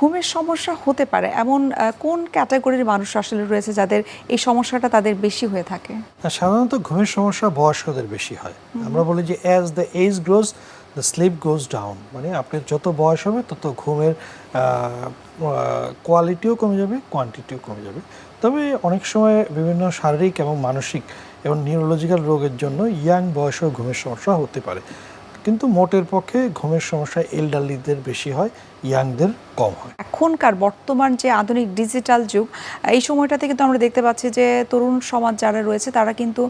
ঘুমের সমস্যা হতে পারে এমন কোন ক্যাটাগরির মানুষ আসলে রয়েছে যাদের এই সমস্যাটা তাদের বেশি হয়ে থাকে? সাধারণত ঘুমের সমস্যা বয়স্কদের বেশি হয়। আমরা বলি যে as the age grows the sleep goes down মানে আপনার যত বয়স হবে তত ঘুমের কোয়ালিটিও কমে যাবে কোয়ান্টিটিও কমে যাবে। তবে অনেক সময় বিভিন্ন শারীরিক এবং মানসিক এবং নিউরোলজিক্যাল রোগের জন্য ইয়াং বয়সেও ঘুমের সমস্যা হতে পারে। কিন্তু মোটের পক্ষে ঘুমের সমস্যা এলডারলিদের বেশি হয় ইয়াংদের কম হয়। এখনকার বর্তমান যে আধুনিক ডিজিটাল যুগ এই সময়টাতে কিন্তু আমরা দেখতে পাচ্ছি যে তরুণ সমাজ যারা রয়েছে তারা কিন্তু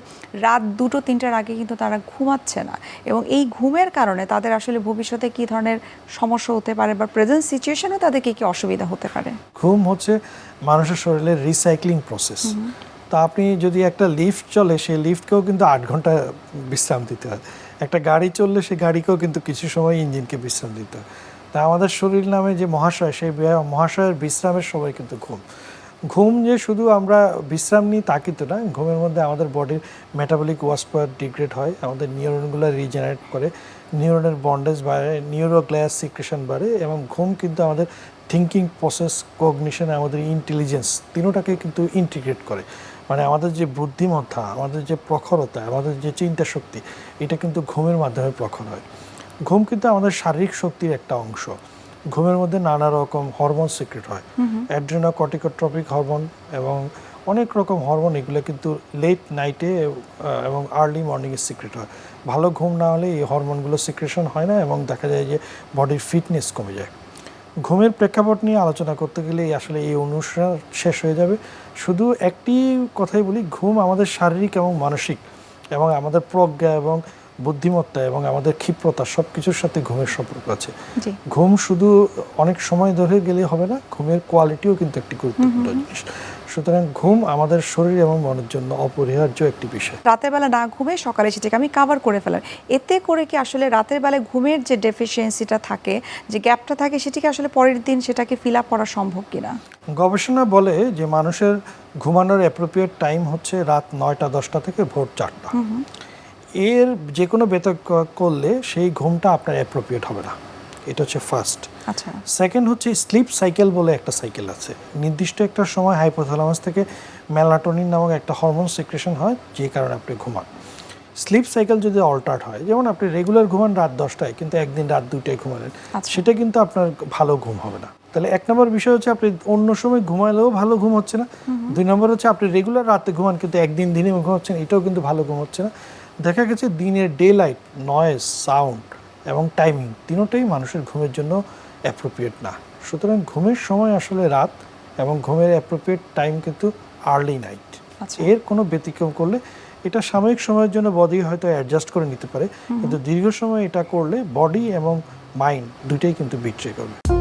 রাত দুটো তিনটার আগে কিন্তু তারা ঘুমাচ্ছে না। এবং এই ঘুমের কারণে তাদের আসলে ভবিষ্যতে কি ধরনের সমস্যা হতে পারে বা প্রেজেন্ট সিচুয়েশনে তাদের কি কি অসুবিধা হতে পারে? ঘুম হচ্ছে মানুষের শরীরের রিসাইক্লিং প্রসেস তা আপনি যদি একটা লিফট চলে সেই লিফটকেও কিন্তু আট ঘণ্টা বিশ্রাম দিতে হয়। একটা গাড়ি চললে সেই গাড়িকেও কিন্তু কিছু সময় ইঞ্জিনকে বিশ্রাম দিতে তা আমাদের শরীর নামে যে মহাশয়, সেই মহাশয়ের বিশ্রামের সময় কিন্তু ঘুম। ঘুম যে শুধু আমরা বিশ্রাম নিই তা কিন্তু না, ঘুমের মধ্যে আমাদের বডির মেটাবলিক ওয়াশ পাওয়ার ডিগ্রেড হয়, আমাদের নিউরনগুলো রিজেনারেট করে নিউরনের বন্ডেজ বাড়ে নিউরোগ্লাস সিক্রেশন বাড়ে, এবং ঘুম কিন্তু আমাদের থিঙ্কিং প্রসেস কগনিশন আমাদের ইন্টেলিজেন্স তিনোটাকে কিন্তু ইন্টিগ্রেট করে। মানে আমাদের যে বুদ্ধিমত্তা আমাদের যে প্রখরতা আমাদের যে চিন্তা শক্তি এটা কিন্তু ঘুমের মাধ্যমে প্রখর হয়। ঘুম কিন্তু আমাদের শারীরিক শক্তির একটা অংশ। ঘুমের মধ্যে নানা রকম হরমোন সিক্রেট হয়। অ্যাড্রেনা কর্টিকোট্রপিক হরমোন এবং অনেক রকম হরমোন এগুলো কিন্তু লেট নাইটে এবং আর্লি মর্নিংয়ে সিক্রেট হয়। ভালো ঘুম না হলে এই হরমোনগুলো সিক্রেশন হয় না এবং দেখা যায় যে বডির ফিটনেস কমে যায়। ঘুমের প্রেক্ষাপট নিয়ে আলোচনা করতে গেলে আসলে এই অনুষ্ঠান শেষ হয়ে যাবে। শুধু একটি কথাই বলি ঘুম আমাদের শারীরিক এবং মানসিক এবং আমাদের প্রজ্ঞা এবং বুদ্ধিমত্তা এবং আমাদের ক্ষিপ্রতা সব কিছুর সাথে ঘুমের সম্পর্ক আছে। ঘুম শুধু অনেক সময় ধরে গেলে হবে না ঘুমের কোয়ালিটিও কিন্তু একটি গুরুত্বপূর্ণ জিনিস। সুতরাং ঘুম আমাদের শরীর এবং মনের জন্য অপরিহার্য একটি বিষয়। রাতের বেলা না ঘুমে সকালে সেটাকে আমি কাভার করে ফেলাম এতে করে কি আসলে রাতের বেলায় ঘুমের যে ডেফিসিয়েন্সিটা থাকে যে গ্যাপটা থাকে সেটিকে আসলে পরের দিন সেটাকে ফিল আপ করা সম্ভব কিনা? গবেষণা বলে যে মানুষের ঘুমানোর অ্যাপ্রোপ্রিয়েট টাইম হচ্ছে রাত নয়টা দশটা থেকে ভোর চারটা। এর যে কোনো বেতক করলে সেই ঘুমটা আপনার অ্যাপ্রোপ্রিয়েট হবে না। এটা হচ্ছে ফার্স্ট আচ্ছা। সেকেন্ড হচ্ছে স্লিপ সাইকেল বলে একটা সাইকেল আছে। নির্দিষ্ট একটা সময় হাইপোথ্যালামাস থেকে মেলাটোনিন নামক একটা হরমোন সিক্রেশন হয় যে কারণে আপনি ঘুমান। স্লিপ সাইকেল যদি অল্টার্ড হয় যেমন আপনি রেগুলার ঘুমান রাত দশটায় কিন্তু একদিন রাত দুইটায় ঘুমালেন আচ্ছা। সেটা কিন্তু আপনার ভালো ঘুম হবে না। তাহলে এক নম্বর বিষয় হচ্ছে আপনি অন্য সময় ঘুমালেও ভালো ঘুম হচ্ছে না। দুই নম্বর হচ্ছে আপনি রেগুলার রাতে ঘুমান কিন্তু একদিন দিনে ঘুমাচ্ছেন এটাও কিন্তু ভালো ঘুম হচ্ছে না। দেখা গেছে দিনের ডে লাইট নয়েজ সাউন্ড এবং টাইমিং তিনোটাই মানুষের ঘুমের জন্য অ্যাপ্রোপ্রিয়েট না। সুতরাং ঘুমের সময় আসলে রাত এবং ঘুমের অ্যাপ্রোপ্রিয়েট টাইম কিন্তু আর্লি নাইট আচ্ছা। এর কোনো ব্যতিক্রম করলে এটা সাময়িক সময়ের জন্য বডি হয়তো অ্যাডজাস্ট করে নিতে পারে। কিন্তু দীর্ঘ সময় এটা করলে বডি এবং মাইন্ড দুইটাই কিন্তু বিট্রে করবে।